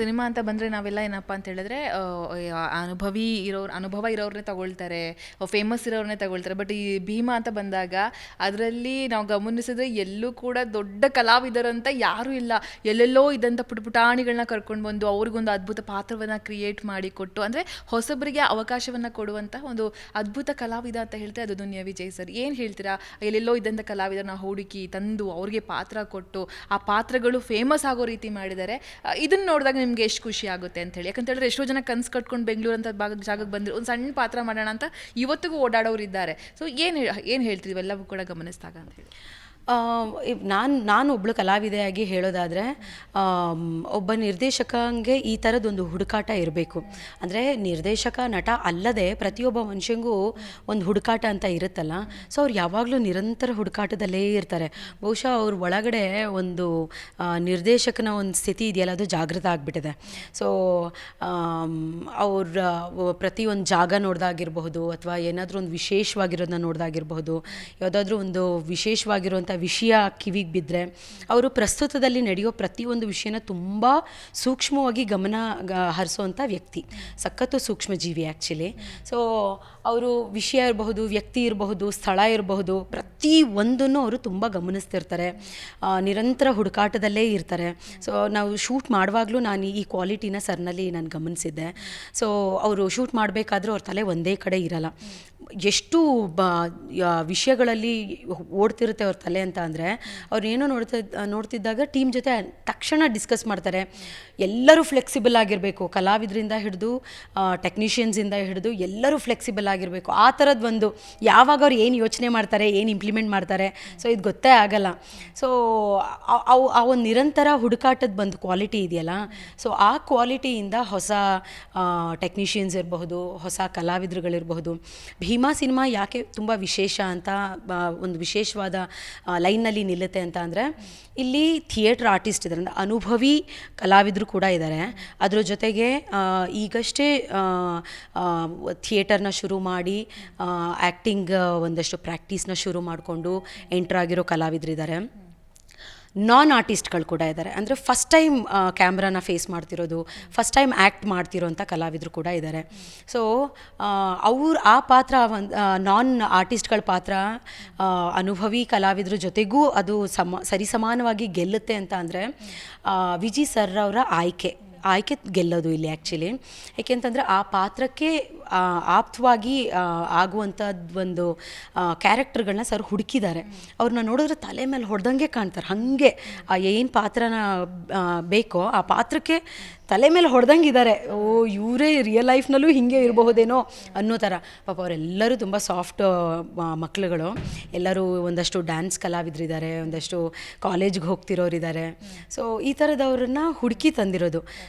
Cinema ಅಂತ ಬಂದರೆ ನಾವೆಲ್ಲ ಏನಪ್ಪ ಅಂತ ಹೇಳಿದ್ರೆ ಅನುಭವಿ ಇರೋರು, ಅನುಭವ ಇರೋರನ್ನೇ ತಗೊಳ್ತಾರೆ ಫೇಮಸ್ ಇರೋರನ್ನೇ ತಗೊಳ್ತಾರೆ. ಬಟ್ ಈ ಭೀಮಾ ಅಂತ ಬಂದಾಗ ಅದರಲ್ಲಿ ನಾವು ಗಮನಿಸಿದ್ರೆ ಎಲ್ಲೂ ಕೂಡ ದೊಡ್ಡ ಕಲಾವಿದರಂತ ಯಾರೂ ಇಲ್ಲ. ಎಲ್ಲೆಲ್ಲೋ ಇದ್ದಂಥ ಪುಟ ಪುಟಾಣಿಗಳನ್ನ ಕರ್ಕೊಂಡು ಬಂದು ಅವ್ರಿಗೊಂದು ಅದ್ಭುತ ಪಾತ್ರವನ್ನು ಕ್ರಿಯೇಟ್ ಮಾಡಿ ಕೊಟ್ಟು, ಅಂದರೆ ಹೊಸಬರಿಗೆ ಅವಕಾಶವನ್ನು ಕೊಡುವಂಥ ಒಂದು ಅದ್ಭುತ ಕಲಾವಿದ ಅಂತ ಹೇಳ್ತಾರೆ ಅದು ದುನಿಯಾ ವಿಜಯ್ ಸರ್. ಏನು ಹೇಳ್ತೀರಾ? ಎಲ್ಲೆಲ್ಲೋ ಇದ್ದಂಥ ಕಲಾವಿದರನ್ನ ಹುಡುಕಿ ತಂದು ಅವ್ರಿಗೆ ಪಾತ್ರ ಕೊಟ್ಟು, ಆ ಪಾತ್ರಗಳು ಫೇಮಸ್ ಆಗೋ ರೀತಿ ಮಾಡಿದ್ದಾರೆ ಇದನ್ನು ನೋಡಿದಾಗ ನಿಮ್ಗೆ ಎಷ್ಟು ಖುಷಿ ಆಗುತ್ತೆ ಅಂತ ಹೇಳಿ. ಯಾಕಂತ ಹೇಳಿದ್ರೆ ಎಷ್ಟೋ ಜನ ಕನ್ಸು ಕಟ್ಕೊಂಡು ಬೆಂಗಳೂರು ಅಂತ ಭಾಗ ಜಾಗಕ್ಕೆ ಬಂದಿರೋ. ಒಂದು ಸಣ್ಣ ಪಾತ್ರ ಮಾಡೋಣ ಅಂತ ಇವತ್ತಿಗೂ ಓಡಾಡೋರು ಇದ್ದಾರೆ ಸೊ ಏನು ಏನು ಹೇಳ್ತೀವಿ ಇವೆಲ್ಲವೂ ಕೂಡ ಗಮನಿಸಿದಾಗ ಅಂತ ಹೇಳಿ. ನಾನು ನಾನು ಒಬ್ಬಳು ಕಲಾವಿದೆಯಾಗಿ ಹೇಳೋದಾದರೆ ಒಬ್ಬ ನಿರ್ದೇಶಕಂಗೆ ಈ ಥರದೊಂದು ಹುಡುಕಾಟ ಇರಬೇಕು. ಅಂದರೆ ನಿರ್ದೇಶಕ ನಟ ಅಲ್ಲದೆ ಪ್ರತಿಯೊಬ್ಬ ಮನುಷ್ಯಂಗೂ ಒಂದು ಹುಡುಕಾಟ ಅಂತ ಇರುತ್ತಲ್ಲ. ಸೊ ಅವ್ರು ಯಾವಾಗಲೂ ನಿರಂತರ ಹುಡುಕಾಟದಲ್ಲೇ ಇರ್ತಾರೆ. ಬಹುಶಃ ಅವ್ರ ಒಳಗಡೆ ಒಂದು ನಿರ್ದೇಶಕನ ಒಂದು ಸ್ಥಿತಿ ಇದೆಯಲ್ಲ, ಅದು ಜಾಗೃತ ಆಗಿಬಿಟ್ಟಿದೆ. ಸೊ ಅವ್ರ ಪ್ರತಿಯೊಂದು ಜಾಗ ನೋಡ್ದಾಗಿರಬಹುದು, ಅಥವಾ ಏನಾದರೂ ಒಂದು ವಿಶೇಷವಾಗಿರೋದನ್ನ ನೋಡ್ದಾಗಿರಬಹುದು, ಯಾವುದಾದ್ರೂ ಒಂದು ವಿಶೇಷವಾಗಿರುವಂಥ ವಿಷಯ ಕಿವಿಗೆ ಬಿದ್ದರೆ ಅವರು ಪ್ರಸ್ತುತದಲ್ಲಿ ನಡೆಯೋ ಪ್ರತಿಯೊಂದು ವಿಷಯನ ತುಂಬ ಸೂಕ್ಷ್ಮವಾಗಿ ಗಮನ ಹರಿಸೋವಂಥ ವ್ಯಕ್ತಿ. ಸಖತ್ತು ಸೂಕ್ಷ್ಮ ಜೀವಿ ಆ್ಯಕ್ಚುಲಿ ಸೊ ಅವರು ವಿಷಯ ಇರಬಹುದು, ವ್ಯಕ್ತಿ ಇರಬಹುದು, ಸ್ಥಳ ಇರಬಹುದು, ಪ್ರತಿ ಒಂದನ್ನು ಅವರು ತುಂಬ ಗಮನಿಸ್ತಿರ್ತಾರೆ. ನಿರಂತರ ಹುಡುಕಾಟದಲ್ಲೇ ಇರ್ತಾರೆ. ಸೊ ನಾವು ಶೂಟ್ ಮಾಡುವಾಗಲೂ ನಾನು ಈ ಕ್ವಾಲಿಟಿನ ಸರ್ನಲ್ಲಿ ನಾನು ಗಮನಿಸಿದ್ದೆ. ಸೊ ಅವರು ಶೂಟ್ ಮಾಡಬೇಕಾದ್ರೂ ಅವ್ರ ತಲೆ ಒಂದೇ ಕಡೆ ಇರಲ್ಲ. ಎಷ್ಟು ಬ ವಿಷಯಗಳಲ್ಲಿ ಓಡ್ತಿರುತ್ತೆ ಅವ್ರ ತಲೆ ಅಂತ ಅಂದರೆ ಅವ್ರು ಏನೋ ನೋಡ್ತಾ ನೋಡ್ತಿದ್ದಾಗ ಟೀಮ್ ಜೊತೆ ತಕ್ಷಣ ಡಿಸ್ಕಸ್ ಮಾಡ್ತಾರೆ. ಎಲ್ಲರೂ ಫ್ಲೆಕ್ಸಿಬಲ್ ಆಗಿರಬೇಕು. ಕಲಾವಿದರಿಂದ ಹಿಡಿದು ಟೆಕ್ನಿಷಿಯನ್ಸಿಂದ ಹಿಡಿದು ಎಲ್ಲರೂ ಫ್ಲೆಕ್ಸಿಬಲ್ ಆಗಿರಬೇಕು. ಆ ಥರದ್ದು ಒಂದು ಯಾವಾಗ ಅವ್ರು ಏನು ಯೋಚನೆ ಮಾಡ್ತಾರೆ, ಏನು ಇಂಪ್ಲಿಮೆಂಟ್ ಮಾಡ್ತಾರೆ ಸೊ ಇದು ಗೊತ್ತೇ ಆಗಲ್ಲ. ಸೊ ಅವು, ಆ ಒಂದು ನಿರಂತರ ಹುಡುಕಾಟದ ಬಂದು ಕ್ವಾಲಿಟಿ ಇದೆಯಲ್ಲ ಸೊ ಆ ಕ್ವಾಲಿಟಿಯಿಂದ ಹೊಸ ಟೆಕ್ನಿಷಿಯನ್ಸ್ ಇರಬಹುದು, ಹೊಸ ಕಲಾವಿದರುಗಳಿರಬಹುದು. ಭೀಮಾ ಸಿನಿಮಾ ಯಾಕೆ ತುಂಬ ವಿಶೇಷ ಅಂತ ಒಂದು ವಿಶೇಷವಾದ ಲೈನ್ನಲ್ಲಿ ನಿಲ್ಲುತ್ತೆ ಅಂತ ಅಂದರೆ ಇಲ್ಲಿ ಥಿಯೇಟ್ರ್ ಆರ್ಟಿಸ್ಟ್ ಇದ್ದಾರೆ. ಅಂದರೆ ಅನುಭವಿ ಕಲಾವಿದರು ಕೂಡ ಇದ್ದಾರೆ. ಅದರ ಜೊತೆಗೆ ಈಗಷ್ಟೇ ಥಿಯೇಟರ್ನ ಶುರು ಮಾಡಿ ಆ್ಯಕ್ಟಿಂಗ್ ಒಂದಷ್ಟು ಪ್ರಾಕ್ಟೀಸ್ನ ಶುರು ಮಾಡಿಕೊಂಡು ಎಂಟ್ರಾಗಿರೋ ಕಲಾವಿದರಿದ್ದಾರೆ ನಾನ್ ಆರ್ಟಿಸ್ಟ್ಗಳು ಕೂಡ ಇದ್ದಾರೆ. ಅಂದರೆ ಫಸ್ಟ್ ಟೈಮ್ ಕ್ಯಾಮ್ರಾನ ಫೇಸ್ ಮಾಡ್ತಿರೋದು ಫಸ್ಟ್ ಟೈಮ್ ಆ್ಯಕ್ಟ್ ಮಾಡ್ತಿರೋಂಥ ಕಲಾವಿದರು ಕೂಡ ಇದ್ದಾರೆ. ಸೊ ಅವ್ರ, ಆ ಪಾತ್ರ ಒಂದು ನಾನ್ ಆರ್ಟಿಸ್ಟ್ಗಳ ಪಾತ್ರ ಅನುಭವಿ ಕಲಾವಿದ್ರ ಜೊತೆಗೂ ಅದು ಸಮ, ಸರಿಸಮಾನವಾಗಿ ಗೆಲ್ಲುತ್ತೆ ಅಂತ ಅಂದರೆ ವಿಜಿ ಸರ್ ಅವರ ಆಯ್ಕೆ. ಆಯ್ಕೆ ಗೆಲ್ಲೋದು ಇಲ್ಲಿ ಆ್ಯಕ್ಚುಲಿ ಏಕೆಂತಂದರೆ ಆ ಪಾತ್ರಕ್ಕೆ ಆಪ್ತವಾಗಿ ಆಗುವಂಥದ್ದು ಒಂದು ಕ್ಯಾರೆಕ್ಟರ್ಗಳನ್ನ ಸರ್ ಹುಡುಕಿದ್ದಾರೆ. ಅವ್ರನ್ನ ನೋಡಿದ್ರೆ ತಲೆ ಮೇಲೆ ಹೊಡೆದಂಗೆ ಕಾಣ್ತಾರೆ. ಹಾಗೆ, ಆ, ಏನು ಪಾತ್ರನ ಬೇಕೋ ಆ ಪಾತ್ರಕ್ಕೆ ತಲೆ ಮೇಲೆ ಹೊಡೆದಂಗಿದ್ದಾರೆ. ಓ, ಇವರೇ ರಿಯಲ್ ಲೈಫ್ನಲ್ಲೂ ಹೀಗೆ ಇರಬಹುದೇನೋ ಅನ್ನೋ ಥರ. ಪಾಪ ಅವರೆಲ್ಲರೂ ತುಂಬ ಸಾಫ್ಟ್ ಮಕ್ಕಳುಗಳು ಎಲ್ಲರೂ ಒಂದಷ್ಟು ಡ್ಯಾನ್ಸ್ ಕಲಾವಿದರಿದ್ದಾರೆ, ಒಂದಷ್ಟು ಕಾಲೇಜ್ಗೆ ಹೋಗ್ತಿರೋರಿದ್ದಾರೆ. ಸೊ ಈ ಥರದವ್ರನ್ನ ಹುಡುಕಿ ತಂದಿರೋದು.